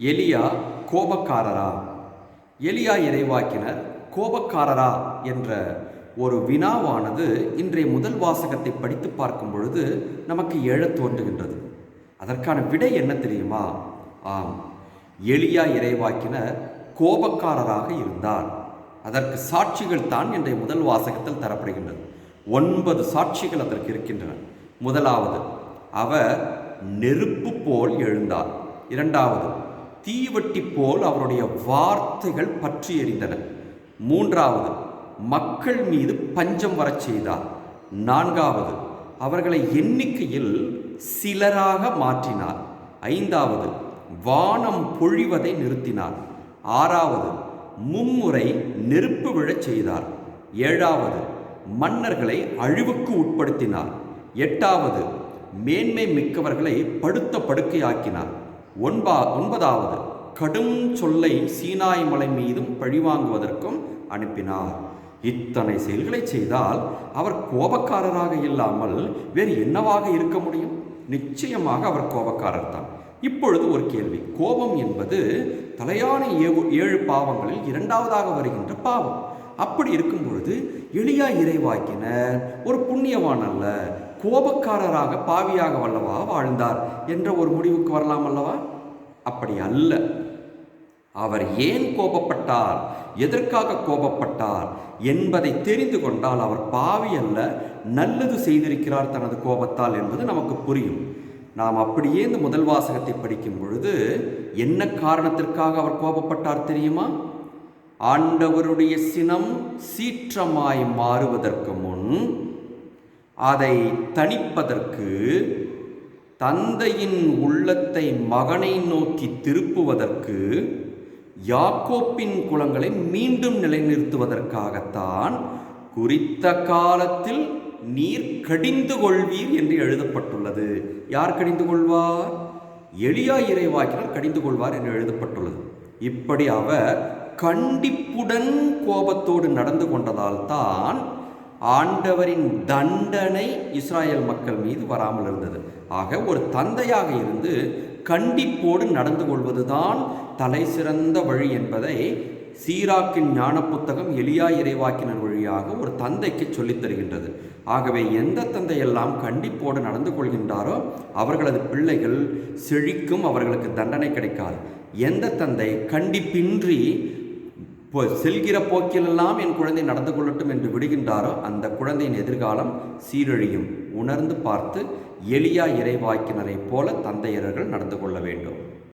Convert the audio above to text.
எலியா கோபக்காரரா? எலியா இறைவாக்கினர் கோபக்காரரா என்ற ஒரு வினாவானது இன்றைய முதல் வாசகத்தை படித்து பார்க்கும் பொழுது நமக்கு எழத் தோன்றுகின்றது. அதற்கான விடை என்ன தெரியுமா? ஆம். எலியா இறைவாக்கினர் கோபக்காரராக இருந்தார். அதற்கு சாட்சிகள் தான் இன்றைய முதல் வாசகத்தில் தரப்படுகின்றது. ஒன்பது சாட்சிகள் அதற்கு இருக்கின்றன. முதலாவது அவர் நெருப்பு போல் எழுந்தார். இரண்டாவது தீவட்டி போல் அவருடைய வார்த்தைகள் பற்றி எறிந்தன மூன்றாவது மக்கள் மீது பஞ்சம் வரச் செய்தார். நான்காவது அவர்களை எண்ணிக்கையில் சிலராக மாற்றினார். ஐந்தாவது வானம் பொழிவதை நிறுத்தினார். ஆறாவது மும்முறை நெருப்பு விழச் செய்தார். ஏழாவது மன்னர்களை அழிவுக்கு உட்படுத்தினார். எட்டாவது மேன்மை மிக்கவர்களை படுத்த படுக்கையாக்கினார். ஒன்பா ஒன்பதாவது கடும் சொல்லை சீனாய் மலை மீதும் பழிவாங்குவதற்கும் அனுப்பினார். இத்தனை செயல்களை செய்தால் அவர் கோபக்காரராக இல்லாமல் வேறு என்னவாக இருக்க முடியும்? நிச்சயமாக அவர் கோபக்காரர் தான். இப்பொழுது ஒரு கேள்வி. கோபம் என்பது தலையான ஏ ஏழு பாவங்களில் இரண்டாவதாக வருகின்ற பாவம். அப்படி இருக்கும் பொழுது எளியா இறைவாக்கினர் ஒரு புண்ணியவான் அல்ல கோபக்காரராக பாவியாக வல்லவா வாழ்ந்தார் என்ற ஒரு முடிவுக்கு வரலாம் அல்லவா? அப்படி அல்ல. அவர் ஏன் கோபப்பட்டார்? எதற்காக கோபப்பட்டார்? என்பதை தெரிந்து கொண்டால் அவர் பாவி அல்ல நல்லது செய்திருக்கிறார் தனது கோபத்தால் என்பது நமக்கு புரியும். நாம் அப்படியே இந்த முதல் வாசகத்தை படிக்கும் பொழுது என்ன காரணத்திற்காக அவர் கோபப்பட்டார் தெரியுமா? ஆண்டவருடைய சினம் சீற்றமாய் மாறுவதற்கு முன் அதை தணிப்பதற்கு தந்தையின் உள்ளத்தை மகனை நோக்கி திருப்புவதற்கு யாக்கோப்பின் குலங்களை மீண்டும் நிலைநிறுத்துவதற்காகத்தான் குறித்த காலத்தில் நீர் கடிந்து கொள்வீர் என்று எழுதப்பட்டுள்ளது. யார் கடிந்து கொள்வார்? எளியா இறைவாக்கினர் கடிந்து கொள்வார் என்று எழுதப்பட்டுள்ளது. இப்படி அவர் கண்டிப்புடன் கோபத்தோடு நடந்து கொண்டதால் தான் ஆண்டவரின் தண்டனை இஸ்ராயல் மக்கள் மீது வராமல் இருந்தது. ஆக ஒரு தந்தையாக இருந்து கண்டிப்போடு நடந்து கொள்வதுதான் தலை சிறந்த வழி என்பதை சீராக்கின் ஞான புத்தகம் எளியா இறைவாக்கினர் வழியாக ஒரு தந்தைக்கு சொல்லித் தருகின்றது. ஆகவே எந்த தந்தையெல்லாம் கண்டிப்போடு நடந்து கொள்கின்றாரோ அவர்களது பிள்ளைகள் செழிக்கும் அவர்களுக்கு தண்டனை கிடைக்காது. எந்த தந்தை கண்டிப்பின்றி இப்போ செல்கிற போக்கிலெல்லாம் என் குழந்தை நடந்து கொள்ளட்டும் என்று விடுகின்றாரோ அந்த குழந்தையின் எதிர்காலம் சீரழியும். உணர்ந்து பார்த்து எளியா இறைவாக்கினரைப் போல தந்தையர்கள் நடந்து கொள்ள வேண்டும்.